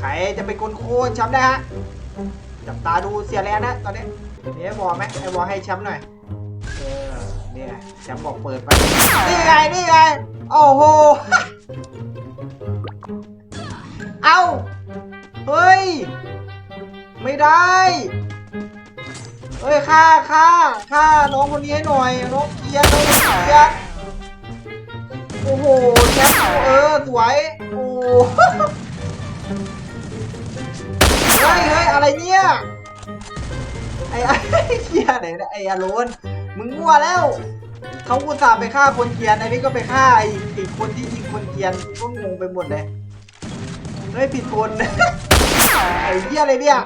ใครจะเป็นคนโค่นแชมป์ได้ฮะ จับตาดูเสียแลนนะตอนนี้นี่ไอ้บอลไหมไอ้บอลให้แชมป์หน่อย เออ นี่ไงแชมป์บอกเปิดไป นี่ไง นี่ไง โอ้โห เอา เฮ้ย ไม่ได้เฮ้ยฆ่าฆ่าฆ่าน้องคนนี้ให้หน่อย น้องเกียร์น้องเกียร์โอ้โหแชมป์เออ สวย โอ้ เฮ้ยอะไรเนี่ย ไอ้ไอ้เกียไหนนี่ยไอ้อารอนมึงมั่วแล้ว เขาอุตส่าห์ไปฆ่าคนเกียร์ไอ้นี่ก็ไปฆ่าไอ้ไอ้คนที่ยิงคนเกียร์ก็งงไปหมดเลยเฮ้ยผิดคนไอ้เหี้ยอะไรเนี่ย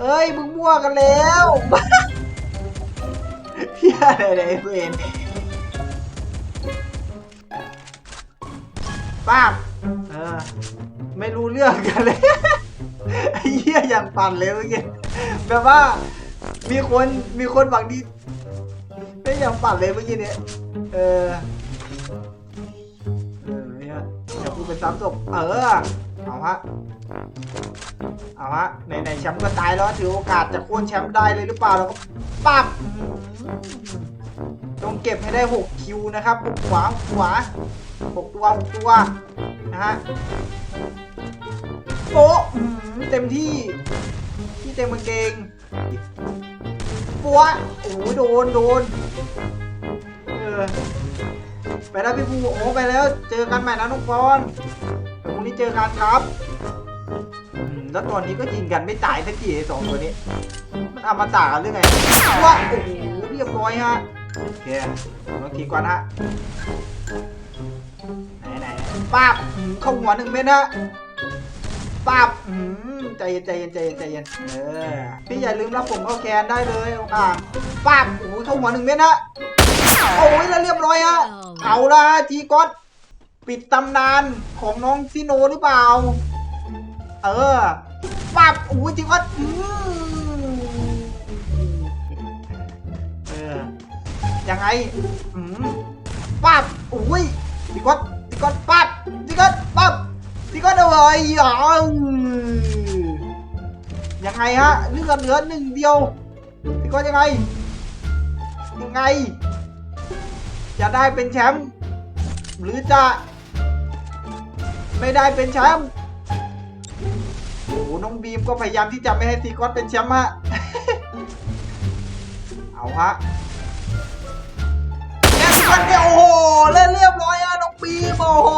เอ้ยมึงมั่วกันแล้วเหี้ยอะไรเนี่ยไอ้เวนป้าบเออไม่รู้เรื่องกันเลย เหี้ยอย่างปั่นเลยเมื่อกี้แบบว่ามีคนมีคนหวังดีไม่อย่างปั่นเลยเมื่อกี้เนี่ยเออเออเนี่ยอย่าพูดเป็นซ้ำศพเออเอาฮะเอาฮะในในๆแชมป์ก็ตายแล้วถือโอกาสจะโค่นแชมป์ได้เลยหรือเปล่าแล้วก็ปั๊บต้องเก็บให้ได้ 6 คิวนะครับหกขวาหกขวาหกตัวหกตัวนะฮะ โป๊ะอื้อหือเต็มที่ ที่เต็มกางเกงปัวโอ้โหโดนโดนเออไปแล้วพี่ภูโอ้ไปแล้วเจอกันใหม่นะน้องปอนเดี๋ยวพรุ่งนี้เจอกันครับอืมแล้วตอนนี้ก็ยิงกันไม่ตายสักทีไอ้สองตัวนี้ มันเอามาตากันเรื่องไงว้าโอ้โหเรียบร้อยฮะโอเคลองทีก่อนฮะไหนไหนๆป้าบเข้าหัวหนึ่งเม็ดฮะ ป้าบอืมใจเย็นใจเย็นใจเย็นใจเย็นเออพี่อย่าลืมรับผมเข้าแคนได้เลยโอกาป้าบโอ้โหเข้าหัวหนึ่งเม็ดฮะโอ้ยแล้วเรียบร้อยฮะเอาละทีก๊อตปิดตำนานของน้องซิโนหรือเปล่า เออปับโอ้ยทีก๊อตอืมเออยังไงอืมปับโอ้ยทีก๊อตทีก๊อตปับทีก๊อต ก๊อตเอาไว้อ๋อยังไงฮะเลือดเหลือหนึ่งเดียวที่ก๊อตยังไง ยังไง จะได้เป็นแชมป์หรือจะ ไม่ได้เป็นแชมป์โอ้น้องบีมก็พยายามที่จะไม่ให้ซีกอสเป็นแชมป์ฮะเอาฮะแชมป์ซีกอสเนี่ยโอ้โหเล่นเรียบร้อยอะน้องบีมโอ้โห